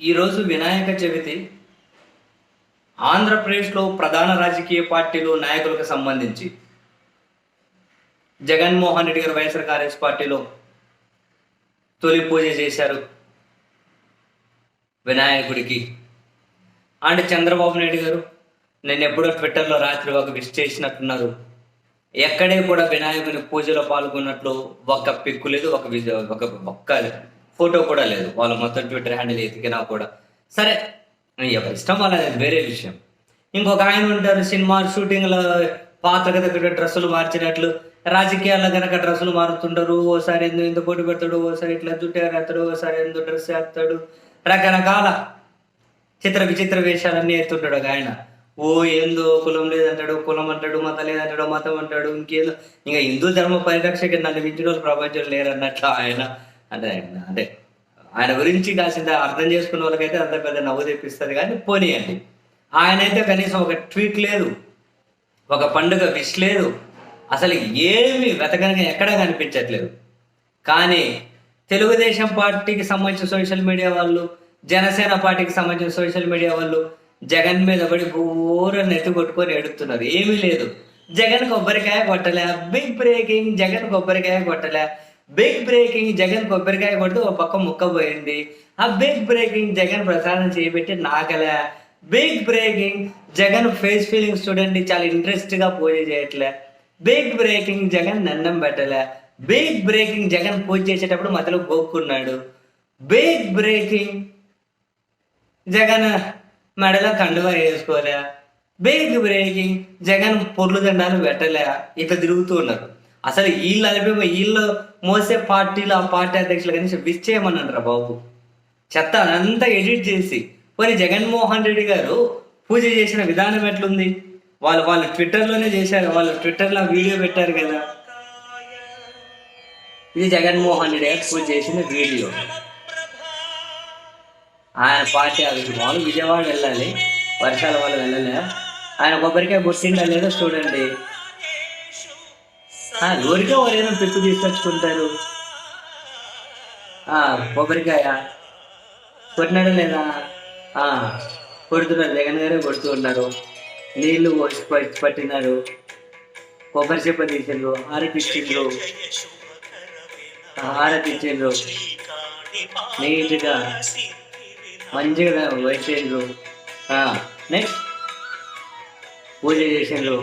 ఈరోజు వినాయక చవితి ఆంధ్రప్రదేశ్లో ప్రధాన రాజకీయ పార్టీలు నాయకులకు సంబంధించి. జగన్మోహన్ రెడ్డి గారు వైఎస్ఆర్ కాంగ్రెస్ పార్టీలో తొలి పూజ చేశారు వినాయకుడికి. అండ్ చంద్రబాబు నాయుడు గారు నేను ఎప్పుడో ట్విట్టర్లో రాత్రి ఒక విష్ చేసినట్టున్నారు. ఎక్కడే కూడా వినాయకుని పూజలో పాల్గొన్నట్లు ఒక్క పిక్కు లేదు ఒక ఒక ఒక్క ఫోటో కూడా లేదు. వాళ్ళు మొత్తం ట్విట్టర్ హ్యాండిల్ ఎతికినా కూడా. సరే ఎవరి ఇష్టం వాళ్ళది? అది వేరే విషయం. ఇంకొక ఆయన ఉంటారు సినిమా షూటింగ్లో పాత దగ్గర డ్రెస్సులు మార్చినట్లు. రాజకీయాల్లో కనుక డ్రెస్సులు మారుతుంటారు. ఓసారి ఎందుకు ఇంత పోటీ పెడతాడు? ఓసారి ఇట్లా జుట్టారేస్తాడు ఓసారి ఎందుకు డ్రెస్ వేస్తాడు? రకరకాల చిత్ర విచిత్ర వేషాలన్నీ ఎత్తుంటాడు ఒక ఆయన. ఓ ఏందో కులం లేదంటాడు కులం అంటాడు మతం లేదంటాడు మతం అంటాడు ఇంకేదో. ఇంకా హిందూ ధర్మ పరిరక్షక నన్ను మించిన వాళ్ళు ప్రపంచం లేరన్నట్లు ఆయన. అంటే అంటే ఆయన గురించి కాసింత అర్థం చేసుకున్న వాళ్ళకైతే అంత పెద్ద నవ్వు తెప్పిస్తుంది కానీ పోనీయండి. ఆయన అయితే కనీసం ఒక ట్వీట్ లేదు ఒక పండుగ విష్ లేదు అసలు ఏమి వెతకనగా ఎక్కడా కనిపించట్లేదు. కానీ తెలుగుదేశం పార్టీకి సంబంధించిన సోషల్ మీడియా వాళ్ళు జనసేన పార్టీకి సంబంధించిన సోషల్ మీడియా వాళ్ళు జగన్ మీద పడి ఘోరని నెత్తి కొట్టుకొని ఎడుతున్నారు ఏమీ లేదు. జగన్ కొబ్బరికాయ కొట్టలే బిగ్ బ్రేకింగ్ జగన్ కొబ్బరికాయ కొట్టలే. బిగ్ బ్రేకింగ్ జగన్ కొబ్బరికాయ కొడితే ఒక పక్క ముక్క పోయింది ఆ బిగ్ బ్రేకింగ్ జగన్ ప్రసారం చేయబెట్టి నాకలే big breaking Jagan face feeling చూడండి చాలా ఇంట్రెస్ట్గా పూజ చేయట్లే. బిగ్ బ్రేకింగ్ జగన్ దండం పెట్టలే. బిగ్ బ్రేకింగ్ జగన్ పూజ చేసేటప్పుడు మధ్యలో గోక్కున్నాడు. బిగ్ బ్రేకింగ్ జగన్ మెడలో కండువా వేసుకోలే. బిగ్ బ్రేకింగ్ జగన్ పొర్లు దండాలు పెట్టలే. ఇట్లా తిరుగుతూ ఉన్నారు. అసలు వీళ్ళు అలిపి వీళ్ళు మోసే పార్టీలు ఆ పార్టీ అధ్యక్షులు కనీసం విచ్ చేయమన్నారు బాబు. చెత్త అంతా ఎడిట్ చేసి మరి జగన్మోహన్ రెడ్డి గారు పూజ చేసిన విధానం ఎట్లుంది? వాళ్ళు వాళ్ళు ట్విట్టర్లోనే చేశారు వాళ్ళు ట్విట్టర్లో వీడియో పెట్టారు కదా. ఇది జగన్మోహన్ రెడ్డి గారు పూజ చేసిన వీడియో. ఆయన పార్టీ అభిమానులు విజయవాడ వెళ్ళాలి వర్షాల వల్ల వెళ్ళలే ఆయన కొబ్బరికాయ బొట్టిండా లేదో చూడండి. గోరికాయ ఊరికే ఎవరైనా తీసుకొచ్చుకుంటారు? కొబ్బరికాయ కొట్టినాడు లేదా? కొడుతున్నారు. జగన్ గారే కొడుతూ ఉన్నారు. నీళ్ళు పట్టినారు. కొబ్బరి చెప్ప తీసిండ్రు హారతి ఇచ్చిండ్రు హారతి ఇచ్చిండ్రు నీట్గా మంచిగా వేసిండ్రు. నెక్స్ట్ పూజ చేసిండ్రు.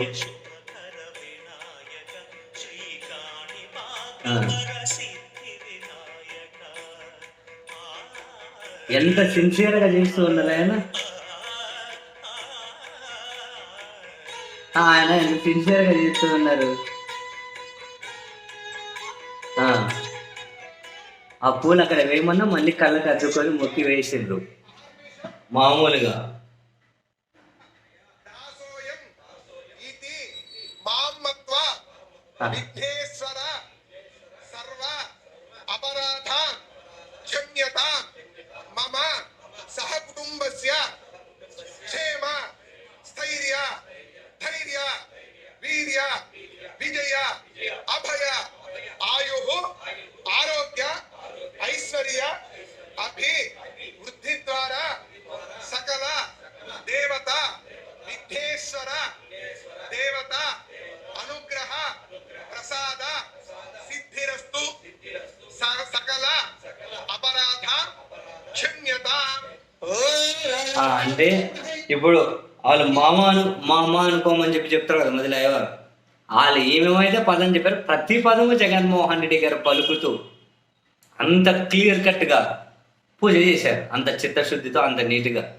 ఎంత సిన్సియర్గా చేస్తూ ఉన్నారు ఆయన ఆయన ఎంత సిన్సియర్గా చేస్తూ ఉన్నారు ఆ. ఆ పూలు అక్కడ వేయమన్నా మళ్ళీ కళ్ళకి అద్దుకొని మొక్కి వేసిండ్రు మామూలుగా. విఘ్నేశ్వర విజయ అభయ ఆయు ఆరోగ్య ఐశ్వర్య అభి వృద్ధి ద్వారా సకల దేవత విఘ్నేశ్వర దేవత అనుగ్రహ ప్రసాద సిద్ధిరస్తు సకల అపరాధ క్షమ్యత అంటే ఇప్పుడు వాళ్ళు మామ అను మామ అనుకోమని చెప్పి చెప్తారు కదా మొదలు వాళ్ళు ఏమేమైతే పదం చెప్పారు ప్రతి పదము జగన్మోహన్ రెడ్డి గారు పలుకుతూ అంత క్లియర్ కట్గా పూజ చేశారు. అంత చిత్తశుద్ధితో అంత నీట్గా.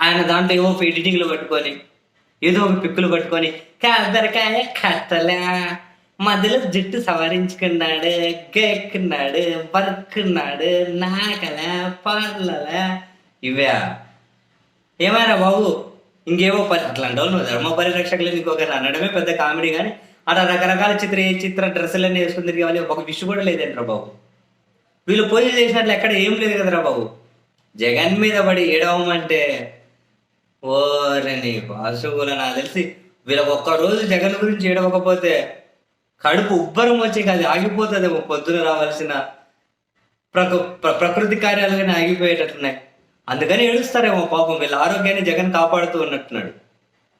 ఆయన దాంట్లో ఏవో ఎడిటింగ్లు పట్టుకొని ఏదో ఒక పిక్కులు పట్టుకొని కాదరకాయ కట్టలే మధ్యలో జుట్టు సవరించుకున్నాడు గెక్కున్నాడు బరుక్కున్నాడు నాకలే పార్లలే. ఇవే ఏమైనా బాబు? ఇంకేవో పరి అట్లాంటి వాళ్ళు ధర్మ పరిరక్షకులు ఇంకొకరు అనడమే పెద్ద కామెడీ కానీ అట్లా రకరకాల చిత్ర ఏ చిత్ర డ్రెస్సులన్నీ వేసుకుని తిరిగే వాళ్ళు ఒక విషయం కూడా లేదంటారా బాబు. వీళ్ళు పూజ చేసినట్లు ఎక్కడ ఏం లేదు కదరా బాబు. జగన్ మీద పడి ఏడవమంటే ఓరని బాసుగుల నాకు తెలిసి వీళ్ళకి ఒక్క రోజు జగన్ గురించి ఏడవకపోతే కడుపు ఉబ్బరం వచ్చి అది ఆగిపోతుందేమో పొద్దున రావాల్సిన ప్రకృ ప్ర- ప్రకృతి కార్యాలు కానీ ఆగిపోయేటట్టున్నాయి. అందుకని ఏడుస్తారేమో పాపం వీళ్ళ ఆరోగ్యాన్ని జగన్ కాపాడుతూ ఉన్నట్టున్నాడు.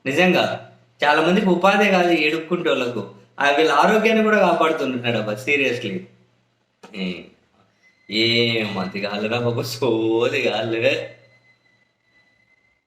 నిజంగా చాలా మందికి ఉపాధి కాదు ఏడుక్కుంటే వాళ్ళకు ఆ వీళ్ళ ఆరోగ్యాన్ని కూడా కాపాడుతుంటున్నాడు అబ్బా సీరియస్లీ. ఏ మతి కాళ్ళురా బాబు సోది కాళ్ళు